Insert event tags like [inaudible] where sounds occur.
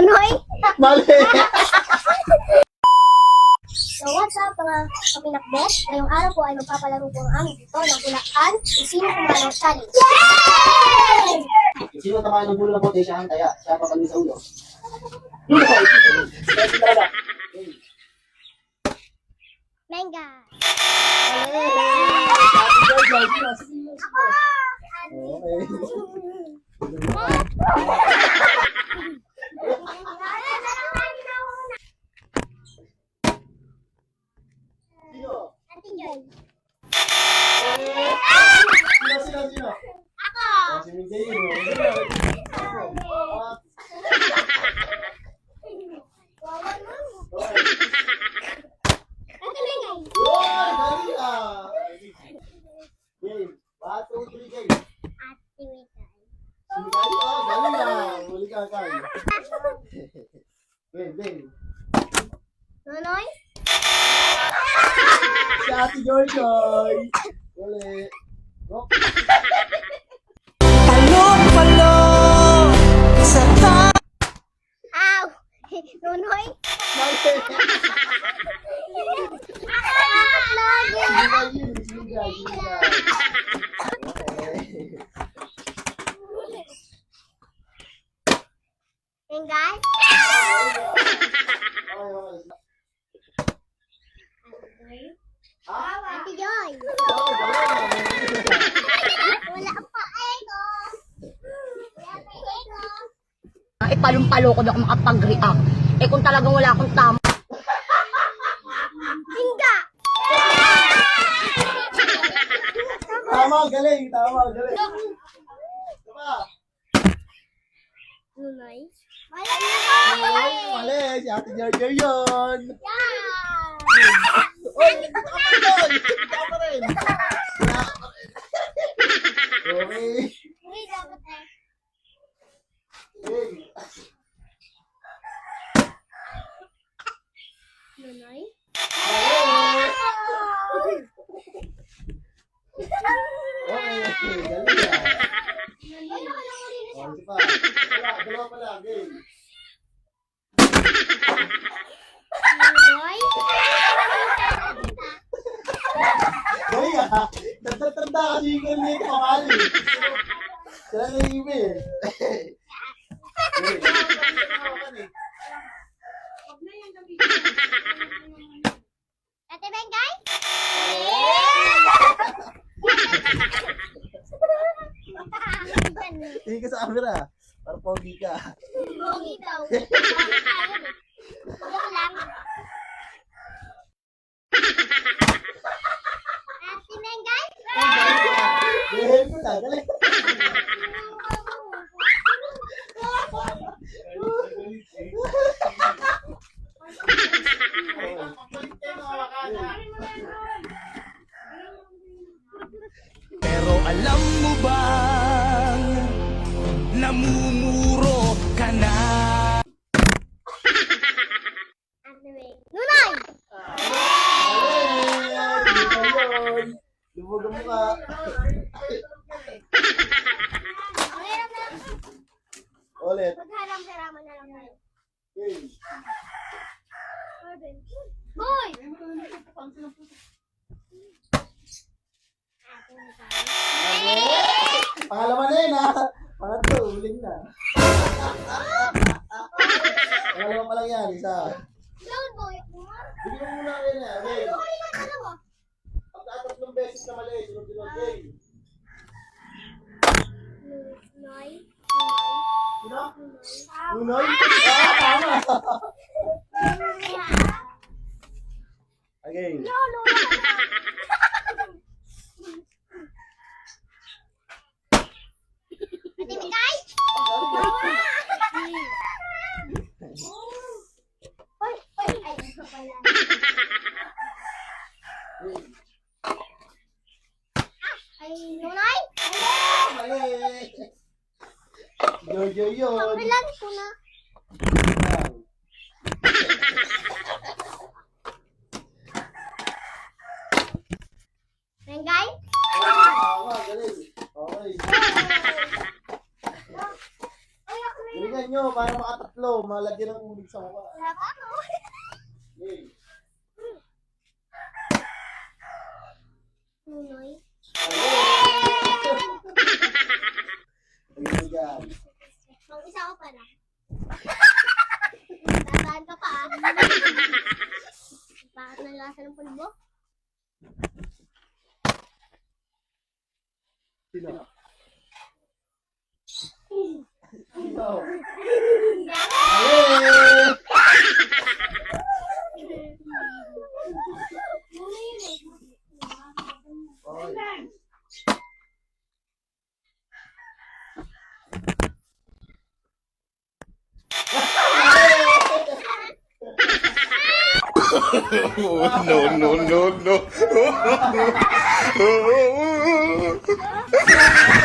Nonoy? Mali! So what's up mga kapinakbet? Ngayong araw po ay magpapalaro po ang aming dito ng Bulacan Sino Kumano Challenge. Yay! Sino tamaan ng bulo ng bote siya ang taya? Siya pa sa ulo. Menga! Ate Joy. Sino, sino, sino? Ako! Ah, Si Mingay yun. oh. Ah, Ate Mengay. Yun! Galing ah! Game. One, two, three, game. Ate Mengay. Si Mingay, oh, galing ah! Huli ka, Kay. Game, game. Nonoy? Si Ate Joy Joy. Huli. Go. Mengay? Okay, okay. Ah, Ate Joy. Wala pa ego. Wala pa ego. Eh, palong-palo ko na ako makapag-react. Eh, kung talagang wala akong tama, Tingga! Tama, galing. Tama, galing. Tama. Nonoy? Wala na Ay, mali. Si Ate Joy Joy yun. Yeah! Oy, tama rin. Tama rin. Okay. Hindi dapat eh. Game. Nonoy? Okay. Galing. Oh, isa pa. Wala, dalawa pa lang. Game. Nonoy? Galing ah. Tanda-tanda kasi yung nito kamali. Sila na yung iba eh. Game. Ate Bengay? Tingin ka sa camera. Para pogi ka. Pogi daw. [laughs] Joke lang. Ate Bengay? Galing ko na. Galing. Ulit. Magharam-haraman na lang tayo. Game. Boy! Pangalawa na yun ha. Pangatlo, huling na. Pangalawa pa lang yan, isa. Load boy! Bigyan mo muna kayo na. Okay. Nunoy? Ah, tama. Again. Lolo! Ate Bengay? Oy, oy, ay, ito pala. Ay, Nunay? Mali. Jojo yun. Bilan ko na. Bengay? Tama, galing. Okay. Galingan nyo para makatatlo tatlo, malagyan ng uling sa mukha. Wala pa ako. Okay. Nunoy. Ayun yan. Mang isa ko pala. Tandaan ka pa Bakit nalasa ng pulbo? Sino? Sino? Ayun! no, no, no, no. [laughs] [laughs]